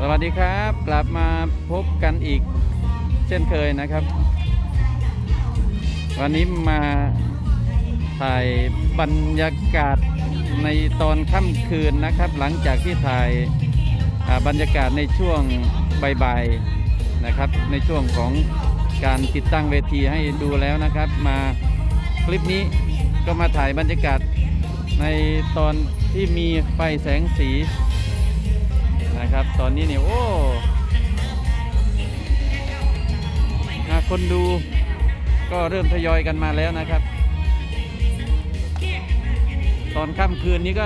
สวัสดีครับกลับมาพบกันอีกเช่นเคยนะครับ วันนี้มาถ่ายบรรยากาศในตอนค่ำคืนนะครับ หลังจากที่ถ่ายบรรยากาศในช่วงบ่ายๆนะครับ ในช่วงของการติดตั้งเวทีให้ดูแล้วนะครับ มาคลิปนี้ก็มาถ่ายบรรยากาศในตอนที่มีไฟแสงสี นะครับ ตอนนี้เนี่ยโอ้อ่าคนดูก็เริ่มทยอยกันมาแล้วนะครับ ตอนค่ำคืนนี้ก็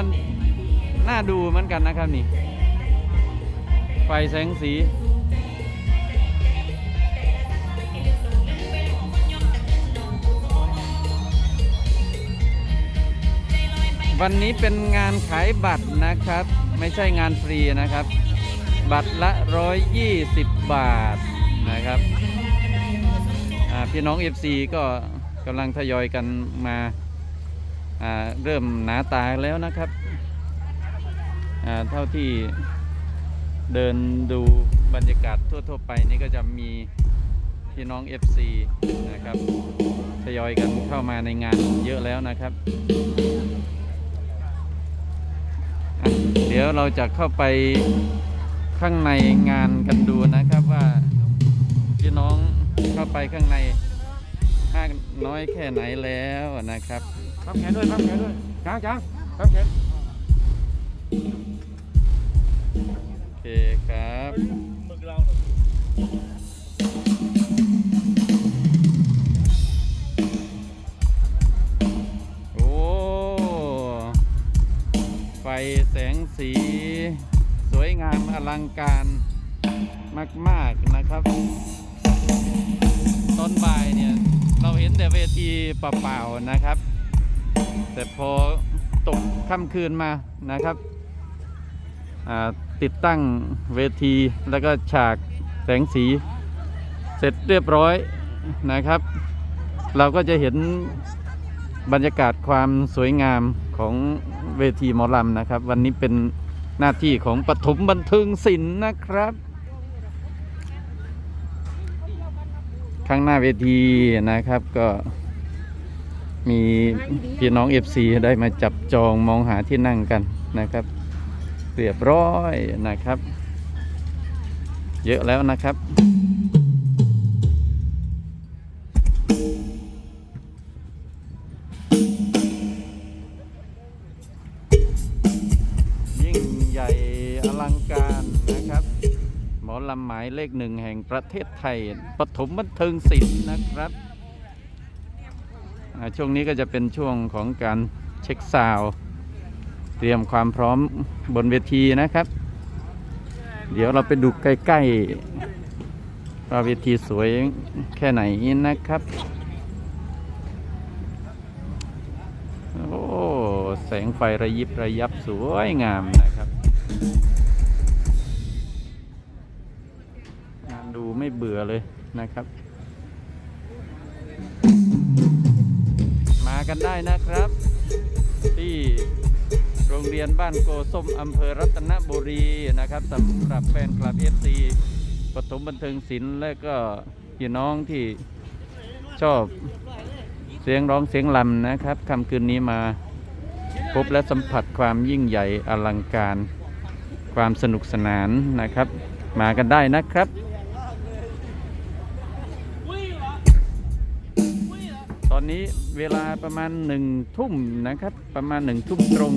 น่าดูเหมือนกันนะครับนี่ ไฟแสงสีวันนี้เป็นงานขายบัตรนะครับ ไม่ใช่งานฟรีนะครับ บัตรละ 120 บาทนะครับพี่น้อง FC ก็กำลังทยอยกันมาเริ่มหนาตาแล้วนะครับเท่าที่เดินดูบรรยากาศทั่ว ๆ ไปนี่ก็จะมีพี่น้อง FC นะครับทยอยกันเข้ามาในงานเยอะแล้วนะครับ เดี๋ยวเราจะเข้าไป ข้างในงานกันดูนะครับว่าพี่น้องเข้าไปข้างในมากน้อยแค่ไหนแล้วนะครับพับแขนด้วยพับแขนด้วยจ้างจ้างพับแขนโอเคครับมึกเราโอ้ไฟแสงสีส วยงามอลังการมาก ๆ นะครับ ตอนบ่ายเนี่ย เราเห็นแต่เวทีเปล่าๆนะครับ แต่พอตกค่ำคืนมานะครับ ติดตั้งเวทีแล้วก็ฉากแสงสี เสร็จเรียบร้อยนะครับ เราก็จะเห็นบรรยากาศความสวยงามของเวทีหมอลำนะครับ วันนี้เป็น หน้าที่ของปฐมบันเทิงศิลป์นะครับ ข้างหน้าเวทีนะครับก็มีพี่น้องเอฟซีได้มาจับจองมองหาที่นั่งกันนะครับเรียบร้อยนะครับ เยอะแล้วนะครับ หญ่อลังการนะครับ หมอลำหมายเลขหนึ่งแห่งประเทศไทยปฐมบันเทิงศิลป์นะครับช่วงนี้ก็จะเป็นช่วงของการเช็คซาวเตรียมความพร้อมบนเวทีนะครับ เดี๋ยวเราไปดูใกล้ๆว่าเวทีสวยแค่ไหนนะครับ แสงไฟระยิบระยับสวยงามนะครับงานดูไม่เบื่อเลยนะครับ มากันได้นะครับ ที่โรงเรียนบ้านโกส้มอำเภอรัตนบุรีนะครับสำหรับแฟนคลับเอฟซีปฐมบันเทิงศิลป์และก็พี่น้องที่ชอบเสียงร้องเสียงลำนะครับคำคืนนี้มา บและสัมผัสความยิ่งใหญ่อลังการ ความสนุกสนานนะครับ มากันได้นะครับตอนนี้เวลาประมาณหนึ่งทุ่มนะครับ ประมาณหนึ่งทุ่มตรง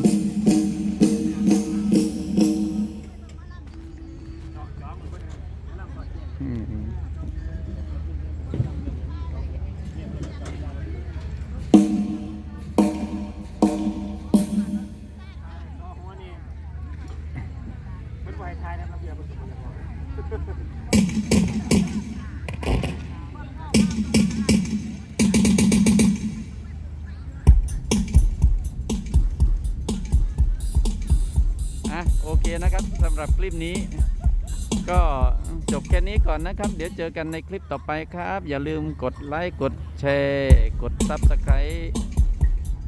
โอเคนะครับสำหรับคลิปนี้ ก็จบแค่นี้ก่อนนะครับ เดี๋ยวเจอกันในคลิปต่อไปครับ อย่าลืมกดไลค์กดแชร์ กด s u b สไครต์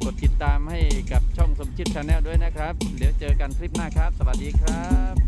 กดติดตามให้กับช่องสมชิดชาแนลด้วยนะครับ เดี๋ยวเจอกันคลิปหน้าครับ สวัสดีครับ